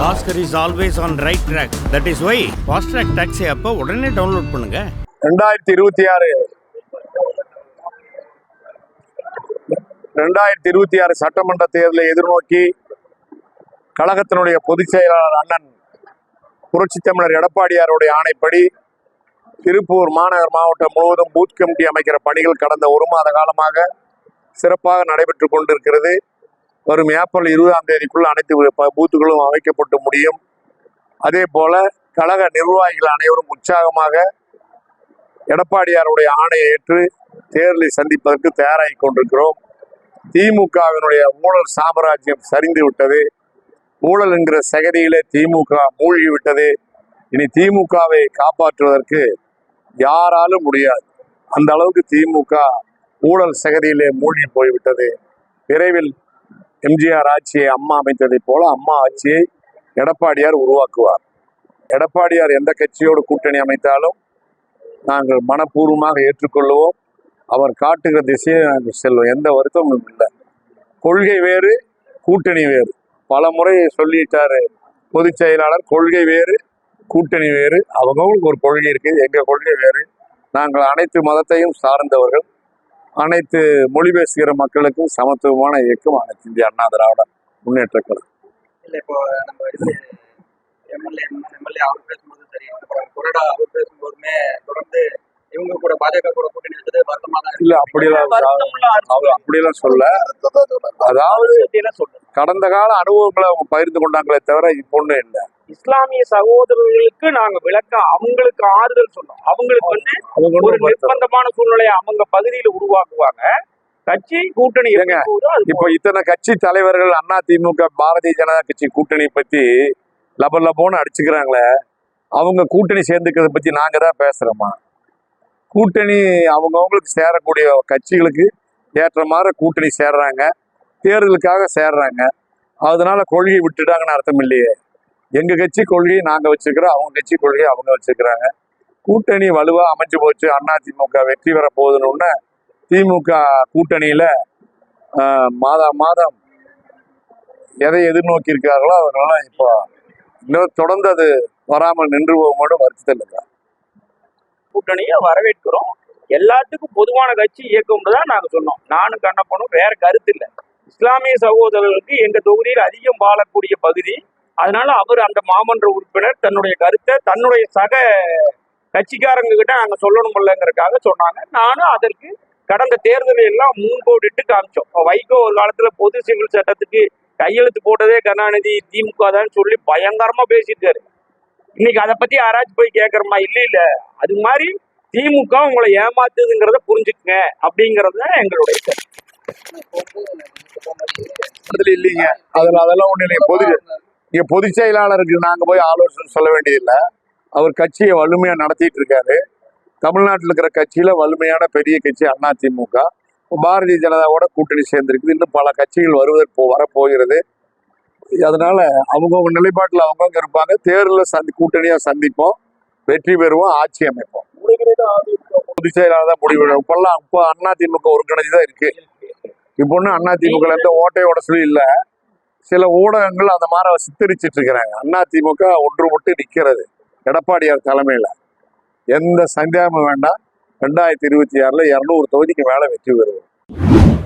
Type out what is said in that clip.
Bhaskar is always on right track that is why fast track taxi அப்போ உடனே download பண்ணுங்க. ரெண்டாயிரத்தி இருபத்தி ஆறு. ரெண்டாயிரத்தி இருபத்தி ஆறு சட்டமன்ற தேர்தலை எதிர்நோக்கி கழகத்தினுடைய பொதுச் செயலாளர் அண்ணன் புரட்சி தமிழர் எடப்பாடியாருடைய ஆணைப்படி திருப்பூர் மாநகர் மாவட்டம் முழுவதும் பூத் கமிட்டி அமைக்கிற பணிகள் கடந்த ஒரு மாத காலமாக சிறப்பாக நடைபெற்று கொண்டிருக்கிறது. வரும் ஏப்ரல் இருபதாம் தேதிக்குள் அனைத்து பூத்துகளும் அமைக்கப்பட்டு முடியும். அதே போல கழக நிர்வாகிகள் அனைவரும் உற்சாகமாக எடப்பாடியாருடைய ஆணையை ஏற்று தேர்தலை சந்திப்பதற்கு தயாராகி கொண்டிருக்கிறோம். திமுகவினுடைய ஊழல் சாம்ராஜ்யம் சரிந்து விட்டது. ஊழல் என்கிற சகதியிலே திமுக மூழ்கி விட்டது. இனி திமுகவை காப்பாற்றுவதற்கு யாராலும் முடியாது. அந்த அளவுக்கு திமுக ஊழல் சகதியிலே மூழ்கி போய்விட்டது. விரைவில் எம்ஜிஆர் ஆட்சியை அம்மா அமைத்ததைப் போல அம்மா ஆட்சியை எடப்பாடியார் உருவாக்குவார். எடப்பாடியார் எந்த கட்சியோடு கூட்டணி அமைத்தாலும் நாங்கள் மனப்பூர்வமாக ஏற்றுக்கொள்வோம் அவர் காட்டுகிற திசையை நாங்கள் செல்வோம். எந்த வருத்தமும் இல்லை. கொள்கை வேறு கூட்டணி வேறு. பல முறை சொல்லிட்டார் பொதுச் செயலாளர் கொள்கை வேறு கூட்டணி வேறு. அவங்களுக்கு ஒரு கொள்கை இருக்குது. எங்கள் கொள்கை வேறு? நாங்கள் அனைத்து மதத்தையும் சார்ந்தவர்கள். அனைத்து மொழி பேசுகிற மக்களுக்கும் சமத்துவமான இயக்கம் அனைத்து இந்திய அண்ணா திராவிட முன்னேற்ற கழகம். இல்ல இப்போ நம்ம இது எம்எல்ஏ எம்எல்ஏ அவர் பேசும்போது சரி அப்புறம் கொறடா அவர் பேசும்போதுமே தொடர்ந்து இவங்க கூட பாஜக கூட கூட்டணி வச்சது வருத்தமா தான் இல்ல அப்படியெல்லாம் அப்படியெல்லாம் சொல்ல அதாவது கடந்த கால அனுபவங்களை அவங்க பகிர்ந்து கொண்டாங்களே தவிர இப்போ ஒன்றும் இல்லை. இஸ்லாமிய சகோதரர்களுக்கு நாங்க விளக்க அவங்களுக்கு ஆறுதல் சொன்னோம் அவங்களுக்கு வந்து அவங்க ஒரு நிர்பந்தமான சூழ்நிலையை அவங்க பகுதியில உருவாக்குவாங்க. கட்சி கூட்டணி அது இப்போ இத்தனை கட்சி தலைவர்கள் அண்ணா திமுக பாரதிய ஜனதா கட்சி கூட்டணி பத்தி லப லபோன்னு அடிச்சுக்கிறாங்களே அவங்க கூட்டணி சேர்ந்துக்கிறத பத்தி நாங்க தான் பேசுறோமா? கூட்டணி அவங்கவுங்களுக்கு சேரக்கூடிய கட்சிகளுக்கு ஏற்ற மாதிரி கூட்டணி சேர்றாங்க தேர்தலுக்காக சேர்றாங்க. அதனால கொள்கையை விட்டுட்டாங்கன்னு அர்த்தம் இல்லையே. எங்க கட்சி கொள்கையை நாங்க வச்சிருக்கிறோம் அவங்க கட்சி கொள்கையை அவங்க வச்சிருக்கிறாங்க. கூட்டணி வலுவா அமைஞ்சு போச்சு. அண்ணா திமுக வெற்றி பெற போகுதுன்னு திமுக கூட்டணியில ஆஹ், மாதா மாதம் எதை எதிர்நோக்கி இருக்கார்களோ அதனால இப்போ இன்னும் தொடர்ந்து அது வராமல் நின்று போகும்போது வருத்தத்தில் இருக்கா கூட்டணியை வரவேற்கிறோம். எல்லாத்துக்கும் பொதுவான கட்சி இயக்கம்னு தான் நாங்க சொன்னோம். நானும் கண்ணப்பனும் வேற கருத்து இல்லை. இஸ்லாமிய சகோதரர்களுக்கு எங்க தொகுதியில் அதிகம் வாழக்கூடிய பகுதி அதனால அவர் அந்த மாமன்ற உறுப்பினர் தன்னுடைய கருத்தை தன்னுடைய சக கட்சிக்காரங்க கிட்ட நாங்க சொல்லணுமில்லங்கிறதுக்காக சொன்னாங்க. நானும் அதற்கு கடந்த தேர்தலில் எல்லாம் முன்கோடிட்டு காமிச்சோம். வைகோ ஒரு காலத்துல பொது சிவில் சட்டத்துக்கு கையெழுத்து போட்டதே கருணாநிதி திமுக தான் சொல்லி பயங்கரமா பேசியிருக்காரு. இன்னைக்கு அதை பத்தி யாராச்சும் போய் கேட்கறமா இல்ல இல்ல. அது மாதிரி திமுக உங்களை ஏமாத்துதுங்கிறத புரிஞ்சுக்குங்க அப்படிங்கிறது தான் எங்களுடைய இல்லைங்க. அதுல அதெல்லாம் ஒண்ணு இல்லைங்க. பொது இங்க பொதுச் செயலாளருக்கு நாங்க போய் ஆலோசனை சொல்ல வேண்டியதில்லை. அவர் கட்சியை வலிமையா நடத்திட்டு இருக்காரு. தமிழ்நாட்டில் இருக்கிற கட்சியில வலிமையான பெரிய கட்சி அண்ணா திமுக பாரதிய ஜனதாவோட கூட்டணி சேர்ந்திருக்குது. இன்னும் பல கட்சிகள் வருவதற்கு போ- வரப்போகிறது. அதனால அவங்கவுங்க நிலைப்பாட்டில் அவங்கவுங்க இருப்பாங்க. தேர்தலில் சந்தி கூட்டணியா சந்திப்போம். வெற்றி பெறுவோம். ஆட்சி அமைப்போம். பொதுச் செயலாளர் தான் முடிவு இப்பெல்லாம் இப்போ அண்ணா ஒருங்கிணைஞ்சு தான் இருக்கு. இப்போ ஒன்றும் அண்ணா எந்த ஓட்டையோட சொல்லி இல்லை. சில ஊடகங்கள் அந்த மாதிரி சித்தரிச்சிட்டு இருக்கிறாங்க அண்ணா திமுக ஒன்றுபட்டு நிக்கிறது எடப்பாடியார் தலைமையில. எந்த சந்தேகமும் வேண்டாம். ரெண்டாயிரத்தி இருபத்தி ஆறுல இருநூறு தொகுதிக்கு மேல வெற்றி பெறுவோம்.